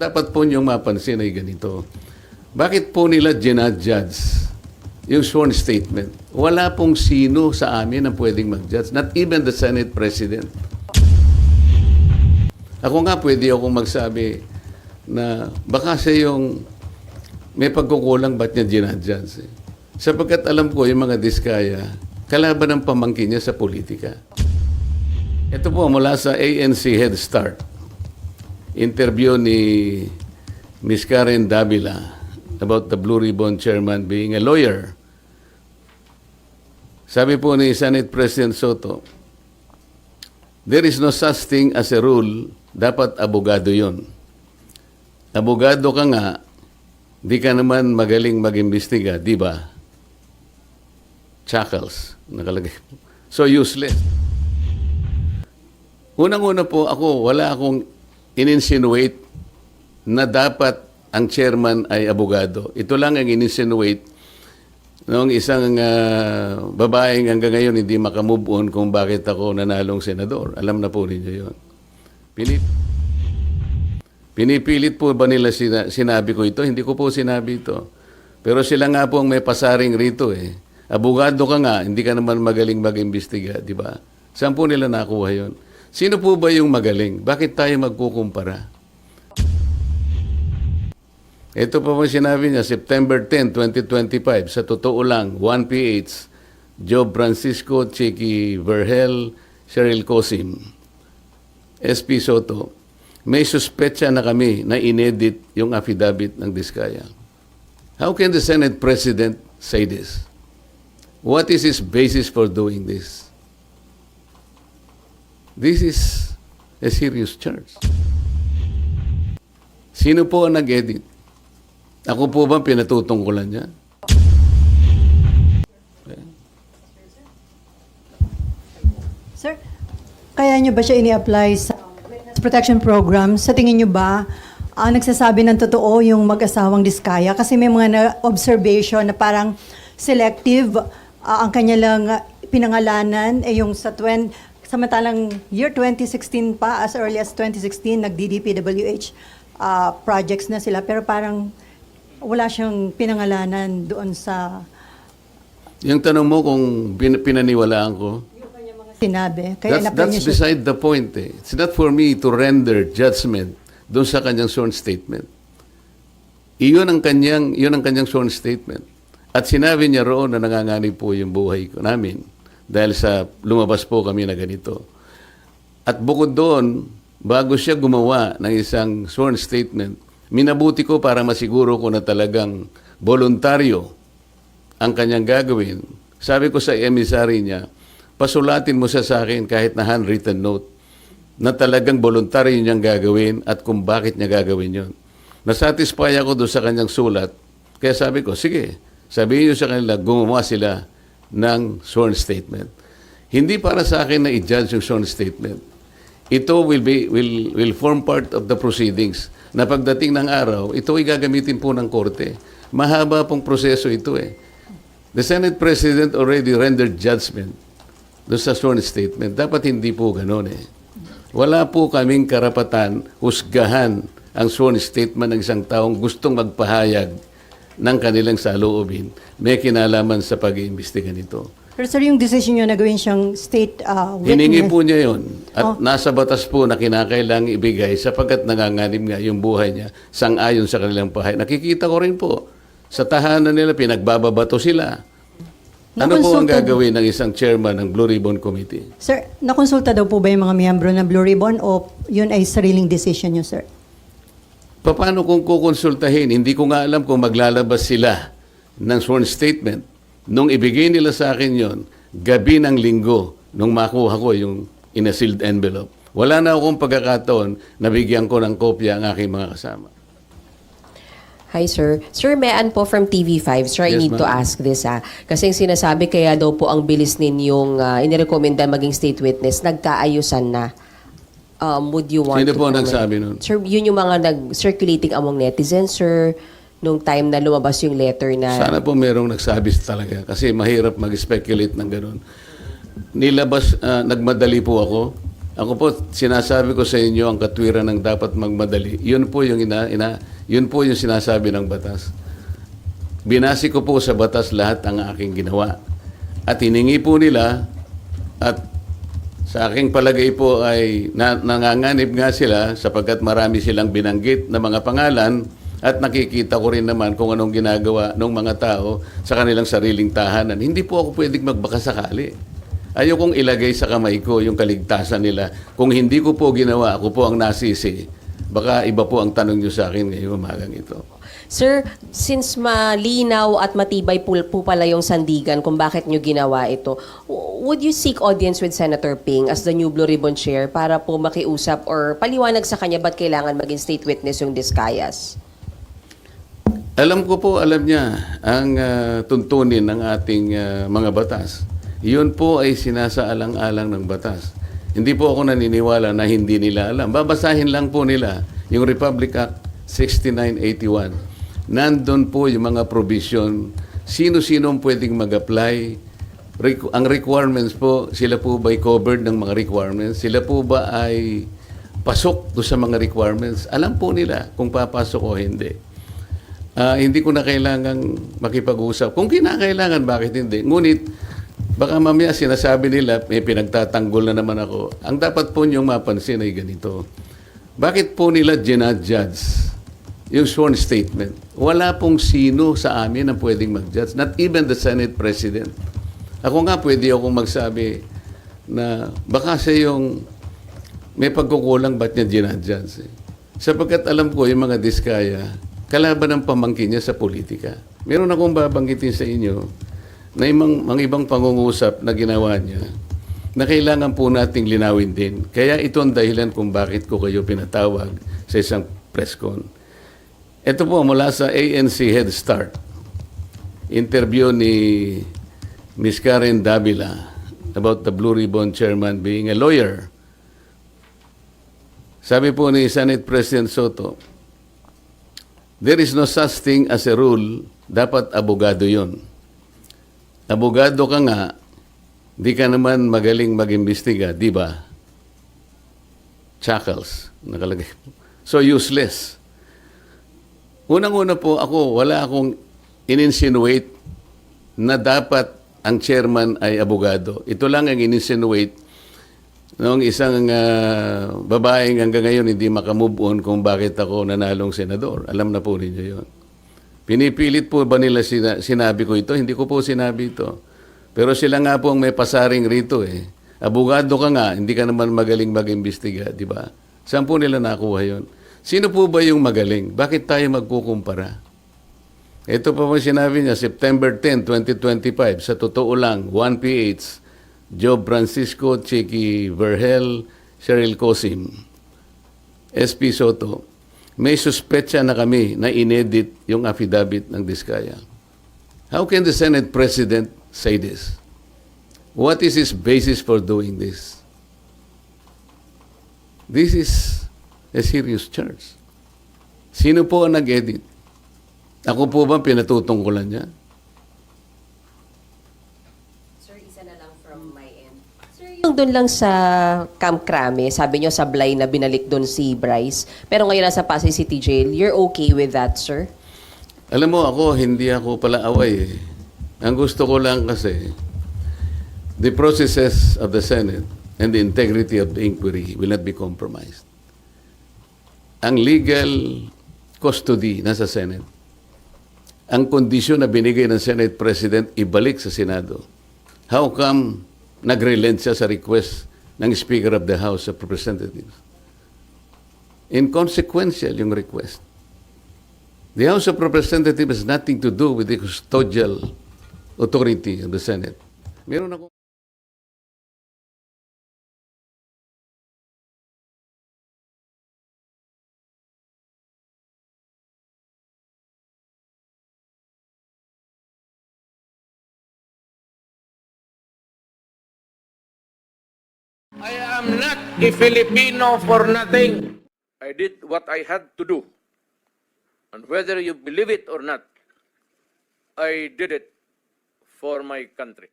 Dapat po niyong mapansin ay ganito. Bakit po nila ginadjudge yung sworn statement? Wala pong sino sa amin ang pwedeng mag-judge. Not even the Senate President. Ako nga pwede akong magsabi na baka siya yung may pagkukulang ba't niya ginadjudge. Eh. Sapagkat alam ko yung mga diskaya, kalaban ng pamangkin niya sa politika. Ito po mula sa ANC Head Start. Interview ni Miss Karen Davila about the Blue Ribbon Chairman being a lawyer. Sabi po ni Senate President Soto, There is no such thing as a rule, dapat abogado yon. Abogado ka nga, di ka naman magaling mag-imbestiga, di ba? Chuckles, nakalagay. So useless. Unang-una po ako, wala akong in-insinuate na dapat ang chairman ay abogado. Ito lang ang in-insinuate noong isang ah, babaeng hanggang ngayon hindi makamove on kung bakit ako nanalong senador. Alam na po ninyo yun. Pinip Pinipilit po ba nila sina- sinabi ko ito? Hindi ko po sinabi ito. Pero sila nga po ang may pasaring rito eh. Abogado ka nga, hindi ka naman magaling mag-imbestiga, di ba? Saan po nila nakuha yon? Sino po ba yung magaling? Bakit tayo magkukumpara? Ito pa po sinabi niya, September 10, 2025, sa totoo lang, 1PH, Job Francisco, Chicky Verhel, Cheryl Cosim, SP Soto, may suspetsa na kami na inedit yung affidavit ng Diskaya. How can the Senate President say this? What is his basis for doing this? This is a serious charge. Sino po ang nag-edit? Ako po ba pinatutungkulan niya? Sir, kaya nyo ba siya ini-apply sa protection program? Sa tingin nyo ba, ah, nagsasabi ng totoo yung mag-asawang diskaya? Kasi may mga observation na parang selective ah, ang kanya lang ah, pinangalanan eh yung sa 20, samantalang year 2016 pa, as early as 2016, nag-DDPWH ah, projects na sila. Pero parang wala siyang pinangalanan doon sa Yung tanong mo kung pin- pinaniwalaan ko, sinabi. Kaya that's, that's niya siya. beside the point. Eh. It's not for me to render judgment doon sa kanyang sworn statement. Iyon ang kanyang, iyon ang kanyang sworn statement. At sinabi niya roon na nanganganib po yung buhay ko namin dahil sa lumabas po kami na ganito. At bukod doon, bago siya gumawa ng isang sworn statement, minabuti ko para masiguro ko na talagang voluntaryo ang kanyang gagawin. Sabi ko sa emissary niya, pasulatin mo sa akin kahit na handwritten note na talagang voluntaryo niyang gagawin at kung bakit niya gagawin yon. Nasatisfy ako doon sa kanyang sulat. Kaya sabi ko, sige, sabihin niyo sa kanila, gumawa sila ng sworn statement. Hindi para sa akin na i-judge yung sworn statement. Ito will be will will form part of the proceedings na pagdating ng araw, ito ay gagamitin po ng korte. Mahaba pong proseso ito eh. The Senate President already rendered judgment doon sa sworn statement. Dapat hindi po ganun eh. Wala po kaming karapatan husgahan ang sworn statement ng isang taong gustong magpahayag ng kanilang saloobin. May kinalaman sa pag-iimbestiga nito. Pero sir, yung decision nyo na gawin siyang state uh, witness. Hiningi po niya yon At Oh. nasa batas po na kinakailangang ibigay sapagkat nanganganib nga yung buhay niya sang-ayon sa kanilang pahay. Nakikita ko rin po, sa tahanan nila, pinagbababato sila. Ano po ang gagawin ng isang chairman ng Blue Ribbon Committee? Sir, nakonsulta daw po ba yung mga miyembro ng Blue Ribbon o yun ay sariling decision nyo, sir? Paano kung kukonsultahin? Hindi ko nga alam kung maglalabas sila ng sworn statement. Nung ibigay nila sa akin yon, gabi ng linggo, nung makuha ko yung in a sealed envelope. Wala na akong pagkakataon na bigyan ko ng kopya ang aking mga kasama. Hi, sir. Sir Mean po from TV5. Sir, I Yes, need to ma'am. ask this, ah. Kasi sinasabi kaya daw po ang bilis ninyong uh, inirekomenda maging state witness, nagkaayusan na. Um, would you want Sino to po comment? nagsabi nun? Sir, yun yung mga nag-circulating among netizens, sir, nung time na lumabas yung letter na... Sana po merong nagsabi talaga kasi mahirap mag-speculate ng ganun. Nilabas, ah, nagmadali po ako Ako po, sinasabi ko sa inyo ang katwiran ng dapat magmadali. Yun po yung ina, ina yun po yung sinasabi ng batas. Binasi ko po sa batas lahat ang aking ginawa. At hiningi po nila at sa aking palagay po ay na, nanganganib nga sila sapagkat marami silang binanggit na mga pangalan at nakikita ko rin naman kung anong ginagawa ng mga tao sa kanilang sariling tahanan. Hindi po ako pwedeng magbakasakali. Ayokong ilagay sa kamay ko yung kaligtasan nila. Kung hindi ko po ginawa, ako po ang nasisi. Baka iba po ang tanong nyo sa akin ngayong umagang ito. Sir, since malinaw at matibay po, po pala yung sandigan kung bakit nyo ginawa ito, would you seek audience with Senator Ping as the new Blue Ribbon Chair para po makiusap or paliwanag sa kanya ba't kailangan maging state witness yung Discayas? Alam ko po, alam niya ang ah, tuntunin ng ating ah, mga batas. Iyon po ay sinasaalang-alang ng batas. Hindi po ako naniniwala na hindi nila alam. Babasahin lang po nila yung Republic Act 6981. Nandun po yung mga provision. Sino-sino pwedeng mag-apply. Requ- ang requirements po, sila po ba covered ng mga requirements? Sila po ba ay pasok do sa mga requirements? Alam po nila kung papasok o hindi. Ah, hindi ko na kailangang makipag-usap. Kung kinakailangan, bakit hindi? Ngunit, baka mamaya sinasabi nila, may pinagtatanggol na naman ako. Ang dapat po niyong mapansin ay ganito. Bakit po nila ginadjudge yung sworn statement? Wala pong sino sa amin ang pwedeng mag-judge. Not even the Senate President. Ako nga pwede akong magsabi na baka siya yung may pagkukulang ba't niya ginadjudge eh? Sapagkat alam ko yung mga diskaya, kalaban ng pamangkin niya sa politika. Meron akong babanggitin sa inyo na yung mga ibang pangungusap na ginawa niya na kailangan po nating linawin din. Kaya ito ang dahilan kung bakit ko kayo pinatawag sa isang press con. Ito po mula sa ANC Head Start. Interview ni Miss Karen Davila about the Blue Ribbon Chairman being a lawyer. Sabi po ni Senate President Soto, there is no such thing as a rule, dapat abogado yon. Abogado ka nga, di ka naman magaling mag-imbestiga, di ba? Chuckles, nakalagay. So useless. Unang-una po ako, wala akong in-insinuate na dapat ang chairman ay abogado. Ito lang ang in-insinuate noong isang ah, babaeng hanggang ngayon hindi makamove on kung bakit ako nanalong senador. Alam na po ninyo yon. Pinipilit po ba nila sina- sinabi ko ito? Hindi ko po sinabi ito. Pero sila nga po ang may pasaring rito eh. Abogado ka nga, hindi ka naman magaling mag-imbestiga, di ba? Saan po nila nakuha yon? Sino po ba yung magaling? Bakit tayo magkukumpara? Ito pa po sinabi niya, September 10, 2025, sa totoo lang, 1PH, Job Francisco, Chicky Verhel, Cheryl Cosim, SP Soto, may suspetsa na kami na inedit yung affidavit ng Diskaya. How can the Senate President say this? What is his basis for doing this? This is a serious charge. Sino po ang nag-edit? Ako po ba pinatutungkulan niya? Sir, isa na lang from my end. Sir, yung doon lang sa Camp Crame, sabi nyo sablay na binalik doon si Bryce, pero ngayon nasa Pasay City Jail, you're okay with that, sir? Alam mo ako, hindi ako pala away eh. Ang gusto ko lang kasi, the processes of the Senate and the integrity of the inquiry will not be compromised. Ang legal custody nasa Senate. Ang kondisyon na binigay ng Senate President, ibalik sa Senado. How come nag-relent siya sa request ng Speaker of the House of Representatives? Inconsequential yung request. The House of Representatives has nothing to do with the custodial authority of the Senate. Meron ako I am not a Filipino for nothing. I did what I had to do. And whether you believe it or not, I did it for my country.